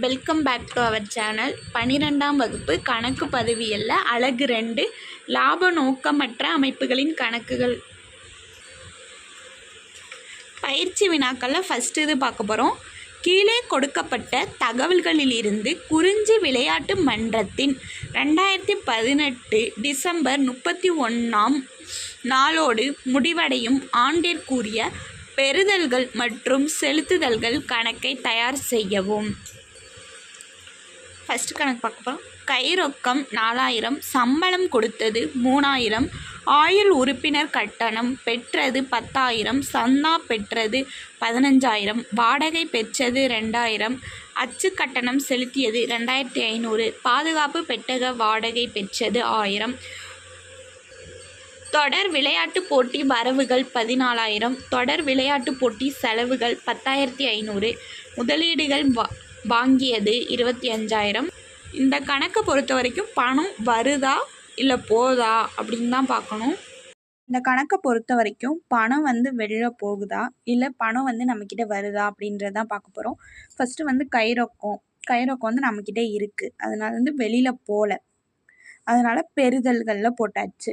Welcome back to our channel பனிரெண்டாம் வகுப்பு கணக்கு பதவியல்ல அழகு ரெண்டு லாப நோக்கமற்ற அமைப்புகளின் கணக்குகள். பயிற்சி வினாக்களில் ஃபஸ்ட்டு இது பார்க்க போகிறோம் கீழே கொடுக்கப்பட்ட தகவல்களிலிருந்து குறிஞ்சி விளையாட்டு மன்றத்தின் ரெண்டாயிரத்தி பதினெட்டு டிசம்பர் முப்பத்தி ஒன்றாம் நாளோடு முடிவடையும் ஆண்டிற்குரிய பெறுதல்கள் மற்றும் செலுத்துதல்கள் கணக்கை தயார் செய்யவும். ஃபஸ்ட்டு கணக்கு பார்க்க போகிறோம் கை ரொக்கம் நாலாயிரம் சம்பளம் கொடுத்தது மூணாயிரம் ஆயுள் உறுப்பினர் கட்டணம் பெற்றது பத்தாயிரம் சந்தா பெற்றது பதினஞ்சாயிரம் வாடகை பெற்றது ரெண்டாயிரம் அச்சு கட்டணம் செலுத்தியது ரெண்டாயிரத்தி ஐநூறு பாதுகாப்பு பெட்டக வாடகை பெற்றது ஆயிரம். தொடர் விளையாட்டு போட்டி வரவுகள் பதினாலாயிரம் தொடர் விளையாட்டுப் போட்டி செலவுகள் பத்தாயிரத்தி ஐநூறு முதலீடுகள் வா வாங்கியது இருபத்தி அஞ்சாயிரம். இந்த கணக்கை பொறுத்த வரைக்கும் பணம் வருதா இல்லை போதா அப்படின்னு தான் பார்க்கணும். இந்த கணக்கை பொறுத்த வரைக்கும் பணம் வந்து வெளில போகுதா இல்லை பணம் வந்து நம்மக்கிட்ட வருதா அப்படின்றத தான் பார்க்க போகிறோம் ஃபஸ்ட்டு வந்து கைரொக்கம். கைரொக்கம் வந்து நம்மக்கிட்ட இருக்குது அதனால வந்து வெளியில் போகல அதனால் பெறுதல்களில் போட்டாச்சு.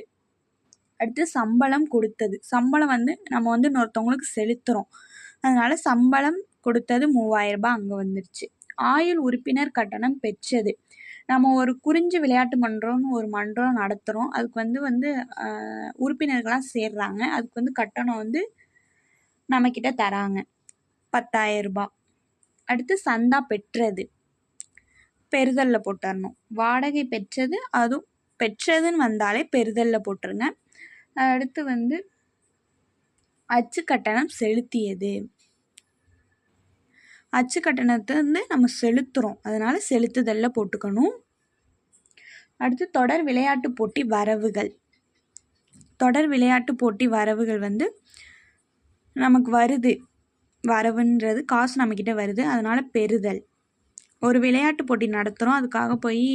அடுத்து சம்பளம் கொடுத்தது. சம்பளம் வந்து நம்ம வந்து இன்னொருத்தவங்களுக்கு செலுத்துகிறோம் அதனால் சம்பளம் கொடுத்தது மூவாயிரரூபா அங்கே வந்துருச்சு. ஆயுள் உறுப்பினர் கட்டணம் பெற்றது. நம்ம ஒரு குறிஞ்சி விளையாட்டு மன்றம்னு ஒரு மன்றம் நடத்துகிறோம் அதுக்கு வந்து வந்து உறுப்பினர்கள்லாம் சேர்றாங்க. அதுக்கு வந்து கட்டணம் வந்து நம்மக்கிட்ட தராங்க. பத்தாயிரரூபா அடுத்து சந்தா பெற்றது. பெறுதலில் போட்டுடணும் வாடகை பெற்றது அதுவும் பெற்றதுன்னு வந்தாலே பெறுதலில் போட்டுருங்க. அடுத்து வந்து அச்சு கட்டணம் செலுத்தியது. அச்சு கட்டணத்தை வந்து நம்ம செலுத்துகிறோம் அதனால் செலுத்துதலில் போட்டுக்கணும். அடுத்து தொடர் விளையாட்டு போட்டி வரவுகள். தொடர் விளையாட்டு போட்டி வரவுகள் வந்து நமக்கு வருது. வரவுன்றது காசு நம்மக்கிட்ட வருது. அதனால் பெறுதல். ஒரு விளையாட்டு போட்டி நடத்துகிறோம் அதுக்காக போய்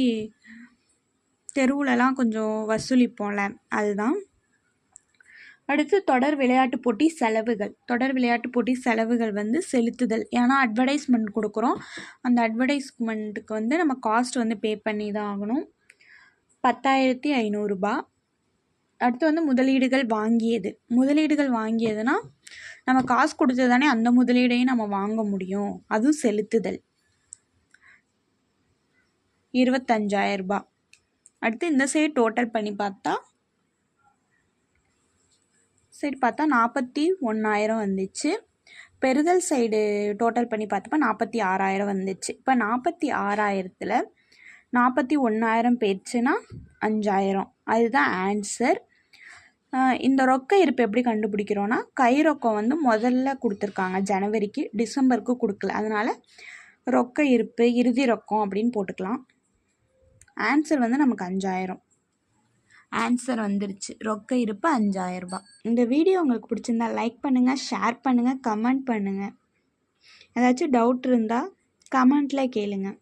தெருவுலலாம் கொஞ்சம் வசூலிப்போம்ல. அதுதான். அடுத்து தொடர் விளையாட்டு போட்டி செலவுகள். தொடர் விளையாட்டு போட்டி செலவுகள் வந்து செலுத்துதல். ஏன்னா அட்வர்டைஸ்மெண்ட் கொடுக்குறோம். அந்த அட்வர்டைஸ்மெண்ட்டுக்கு வந்து நம்ம காஸ்ட் வந்து பே பண்ணி தான் ஆகணும். பத்தாயிரத்தி ஐநூறுரூபா அடுத்து வந்து முதலீடுகள் வாங்கியது. முதலீடுகள் வாங்கியதுன்னா நம்ம காசு கொடுத்து தானே அந்த முதலீடையும் நம்ம வாங்க முடியும். அதுவும் செலுத்துதல். இருபத்தஞ்சாயிரரூபா அடுத்து இந்த சைடு டோட்டல் பண்ணி பார்த்தா சைடு பார்த்தா நாற்பத்தி ஒன்றாயிரம் வந்துச்சு. பெறுதல் சைடு டோட்டல் பண்ணி பார்த்தப்ப நாற்பத்தி ஆறாயிரம் வந்துச்சு. இப்போ நாற்பத்தி ஆறாயிரத்தில் நாற்பத்தி ஒன்றாயிரம் போயிடுச்சுன்னா அஞ்சாயிரம். அதுதான் ஆன்சர் இந்த ரொக்க இருப்பு எப்படி கண்டுபிடிக்கிறோன்னா கை ரொக்கம் வந்து முதல்ல கொடுத்துருக்காங்க ஜனவரிக்கு டிசம்பருக்கு கொடுக்கல. அதனால் ரொக்க இருப்பு இறுதி ரொக்கம் அப்படின்னு போட்டுக்கலாம். ஆன்சர் வந்து நமக்கு அஞ்சாயிரம். ஆன்சர் வந்துருச்சு. ரொக்க இருப்பு அஞ்சாயிரரூபா. இந்த வீடியோ உங்களுக்கு பிடிச்சிருந்தா லைக் பண்ணுங்கள் ஷேர் பண்ணுங்கள் கமெண்ட் பண்ணுங்கள் ஏதாச்சும் டவுட் இருந்தால் கமெண்ட்டில் கேளுங்கள்